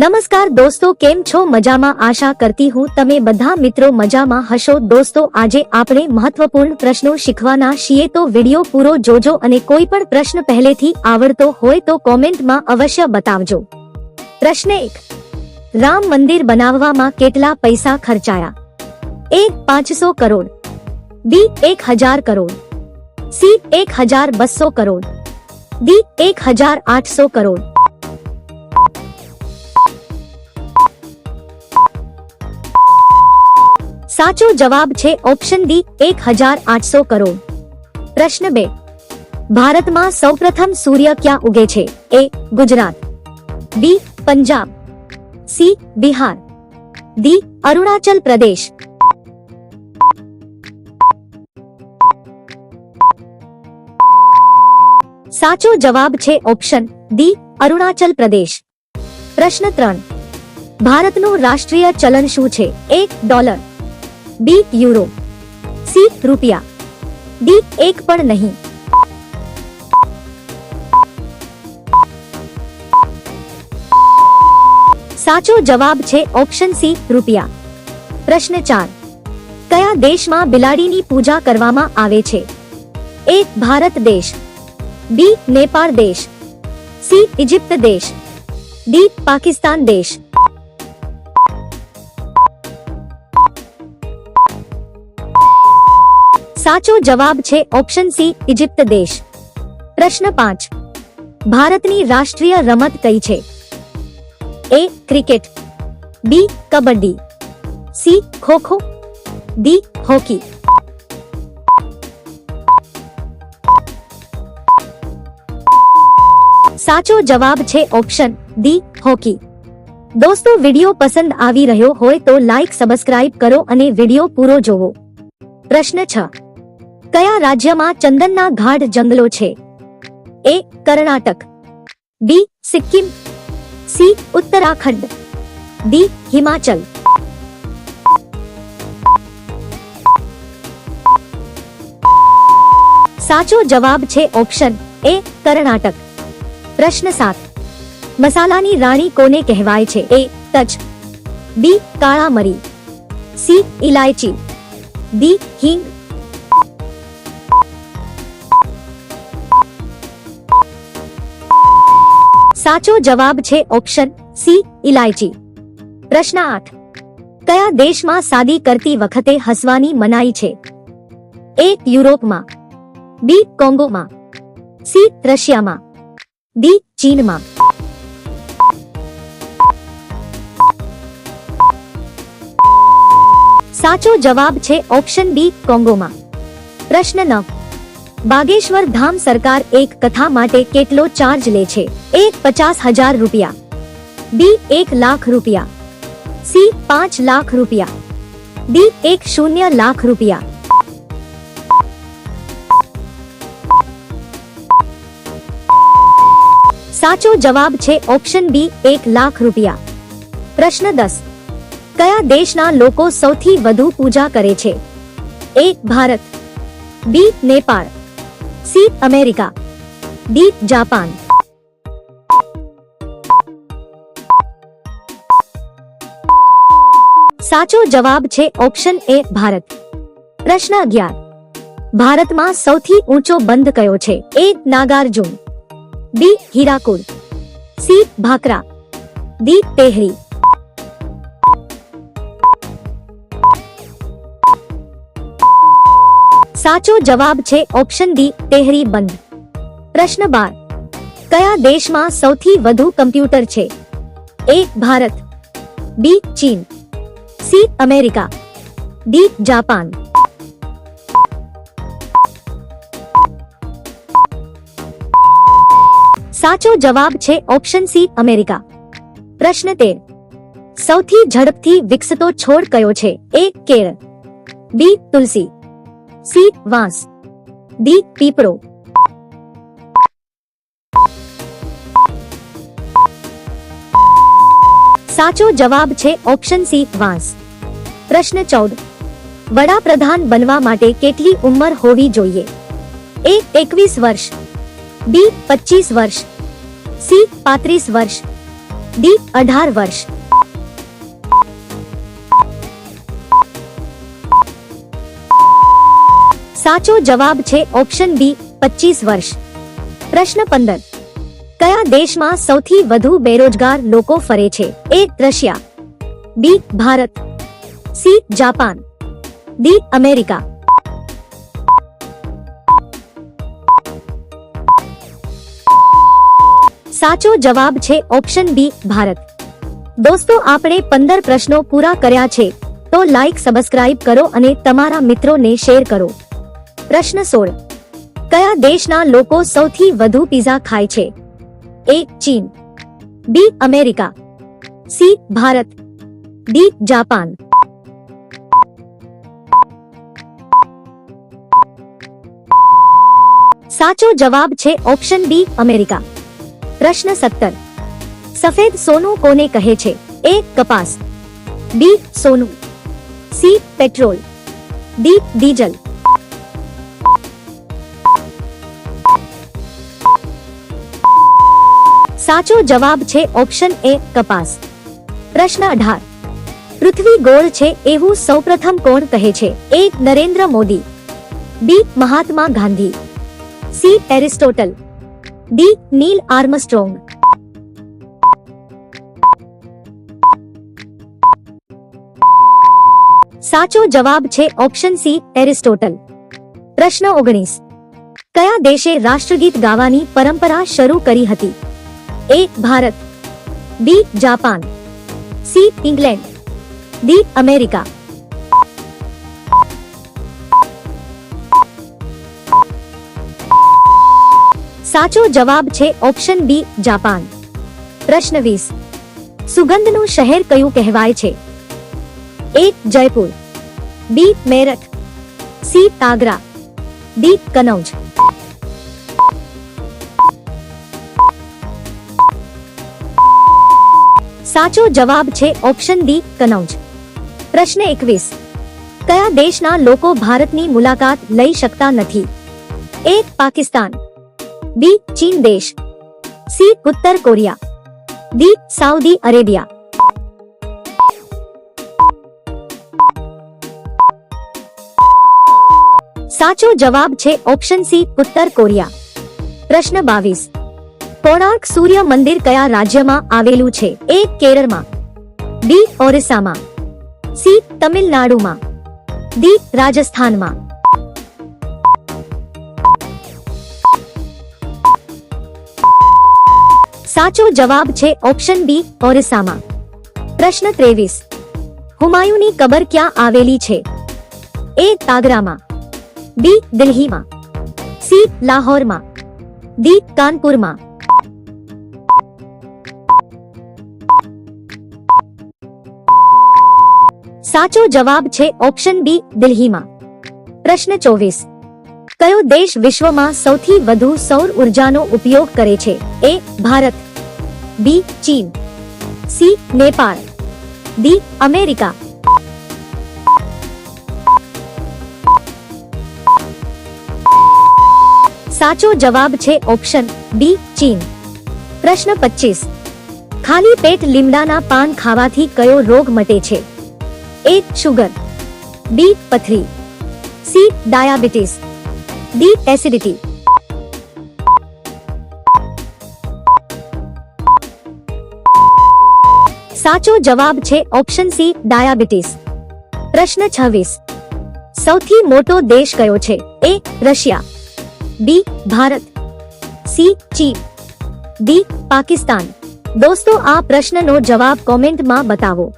નમસ્કાર દોસ્તો કેમ છો મજામાં આશા કરતી હું તમે બધા મિત્રો મજામાં હશો દોસ્તો આજે આપણે મહત્વપૂર્ણ પ્રશ્નો શીખવાના છીએ તો વિડીયો પૂરો જોજો અને કોઈ પણ પ્રશ્ન પહેલેથી આવડતો હોય તો કોમેન્ટમાં અવશ્ય બતાવજો પ્રશ્ન એક રામ મંદિર બનાવવામાં કેટલા પૈસા ખર્ચાયા એક પાંચસો કરોડ બી એક હજાર કરોડ સી એક હજાર બસો કરોડ ડી એક હજાર આઠસો કરોડ साचो जवाब छे ऑप्शन डी एक हजार आठ सौ करोड़ प्रश्न बे भारत में सौ प्रथम सूर्य क्या उगे छे A Gujarat B Punjab C Bihar D Arunachal Pradesh साचो जवाब छे ऑप्शन डी अरुणाचल प्रदेश प्रश्न त्रन भारत नो राष्ट्रीय चलन शू छे एक डॉलर बी यूरो सी रुपया डी एक पर नहीं साचो जवाब छे ऑप्शन सी रुपया प्रश्न चार क्या देश में बिलाड़ी पूजा करवामा आवे छे ए भारत देश बी नेपाल देश सी इजिप्त देश डी पाकिस्तान देश સાચો જવાબ છે ઓપ્શન સી ઇજિપ્ત દેશ પ્રશ્ન પાંચ ભારતની રાષ્ટ્રીય રમત કઈ છે A cricket B kabaddi C kho kho D hockey સાચો જવાબ છે ઓપ્શન ડી હોકી દોસ્તો વિડિયો પસંદ આવી રહ્યો હોય તો લાઈક સબસ્ક્રાઇબ કરો અને વિડિયો પૂરો જોવો પ્રશ્ન છ क्या राज्य चंदन न गाढ़ जंगलो A Karnataka B Sikkim C Uttarakhand D Himachal साचो जवाब छे ऑप्शन ए कर्नाटक प्रश्न सात मसालानी राणी कोने कहवाय छे ए तज बी काला मरी सी इलायची डी हिंग સાચો જવાબ છે ઓપ્શન સી ઇલાયચી પ્રશ્ન આઠ કયા દેશમાં સાદી કરતી વખતે હસવાની મનાઈ છે એ યુરોપમાં બી કોંગોમાં સી રશિયામાં ડી ચીનમાં સાચો જવાબ છે ઓપ્શન બી કોંગોમાં પ્રશ્ન નવ बागेश्वर धाम सरकार एक कथा माटे केटलो चार्ज ले छे एक पचास हजार रुपया बी एक लाख रुपया सी पांच लाख रुपया डी एक शून्य लाख रुपया साचो जवाब छे ऑप्शन बी एक लाख रुपया प्रश्न दस क्या देश ना लोको सौथी वधु पूजा करे छे A Bharat B Nepal C America D Japan साचो जवाब छे ऑप्शन ए भारत प्रश्न अग्यार भारत में सौथी ऊंचो बंद कयो छे A Nagarjun B Hirakud C Bhakra D Tehri साचो जवाब छे ऑप्शन डी टेहरी बांध प्रश्न 12 कया देश मा સૌથી વધુ કમ્પ્યુટર છે એ ભારત બી ચીન સી અમેરિકા ડી જાપાન સાચો જવાબ છે ऑप्शन सी અમેરિકા प्रश्न 13 સૌથી ઝડપથી વિકસતો છોડ કયો છે એ કેરળ બી તુલસી सी वास डी पीपरो साचो जवाब छे ऑप्शन सी वास प्रश्न चौदह वड़ा प्रधान बनवा माटे केटली उम्र होवी जोइए ए 21 वर्ष बी 25 वर्ष सी पात्रीस वर्ष डी अठार वर्ष સાચો જવાબ છે ઓપ્શન બી પચીસ વર્ષ પ્રશ્ન પંદર કયા દેશમાં સૌથી વધુ બેરોજગાર લોકો ફરે છે A Russia B Bharat C Japan D America સાચો જવાબ છે ઓપ્શન બી ભારત દોસ્તો આપણે પંદર પ્રશ્નો પૂરા કર્યા છે તો લાઈક સબસ્ક્રાઇબ કરો અને તમારા મિત્રોને શેર કરો प्रश्न 16 क्या देश ना लोको સૌથી વધુ પીઝા ખાય છે એ ચીન B America C Bharat D Japan સાચો જવાબ છે ઓપ્શન બી અમેરિકા પ્રશ્ન 17 સફેદ સોનો કોને કહે છે એ કપાસ બી સોનો સી પેટ્રોલ ડી ડીઝલ સાચો જવાબ છે ઓપ્શન એ કપાસ પ્રશ્ન અઢાર પૃથ્વી ગોળ છે એવું સૌપ્રથમ કોણ કહે છે A Narendra Modi B Mahatma Gandhi C Aristotle D Neil Armstrong સાચો જવાબ છે ઓપ્શન સી એરિસ્ટોટલ પ્રશ્ન ઓગણીસ કયા દેશે રાષ્ટ્રગીત ગાવાની પરંપરા શરૂ કરી હતી A Bharat B Japan C England D America साचो जवाब छे ऑप्शन बी जापान प्रश्न वीस सुगंध नु शहर क्यू कहवाये छे A Jaipur B Meerut C Agra D Kannauj साचो जवाब छे ऑप्शन डी कनौज प्रश्न एक कया देश ना लोको भारत नी मुलाकात लई सकता नथी एक पाकिस्तान बी चीन देश सी उत्तर कोरिया डी सऊदी अरेबिया साचो जवाब छे ऑप्शन सी उत्तर कोरिया प्रश्न बावीस कोणार्क सूर्य मंदिर कया राज्य मेलू एक Kerala B Orissa C Tamil Nadu D Rajasthan मा। साचो जवाब छे ऑप्शन बी ओरिस्सा प्रश्न तेवीस हुमायूनी कबर क्या आवेली छे ए तागरा बी दिल्ली मा सी लाहौर मा दी कानपुर मा સાચો જવાબ છે ઓપ્શન B દિલ્હીમાં પ્રશ્ન 24 કયો દેશ વિશ્વમાં સૌથી વધુ સૌર ઊર્જાનો ઉપયોગ કરે છે A ભારત B ચીન C નેપાળ D અમેરિકા સાચો જવાબ છે ઓપ્શન B ચીન પ્રશ્ન 25 ખાલી પેટ લીમડાના પાન ખાવાથી કયો રોગ મટે છે ए शुगर बी पथरी सी डायबिटीज डी एसिडिटी साचो जवाब छे ऑप्शन सी डायबिटीज प्रश्न 26 સૌથી મોટો દેશ કયો છે A Russia B Bharat C ચીન દી પાકિસ્તાન દોસ્તો આ પ્રશ્ન નો જવાબ કમેન્ટ માં બતાવો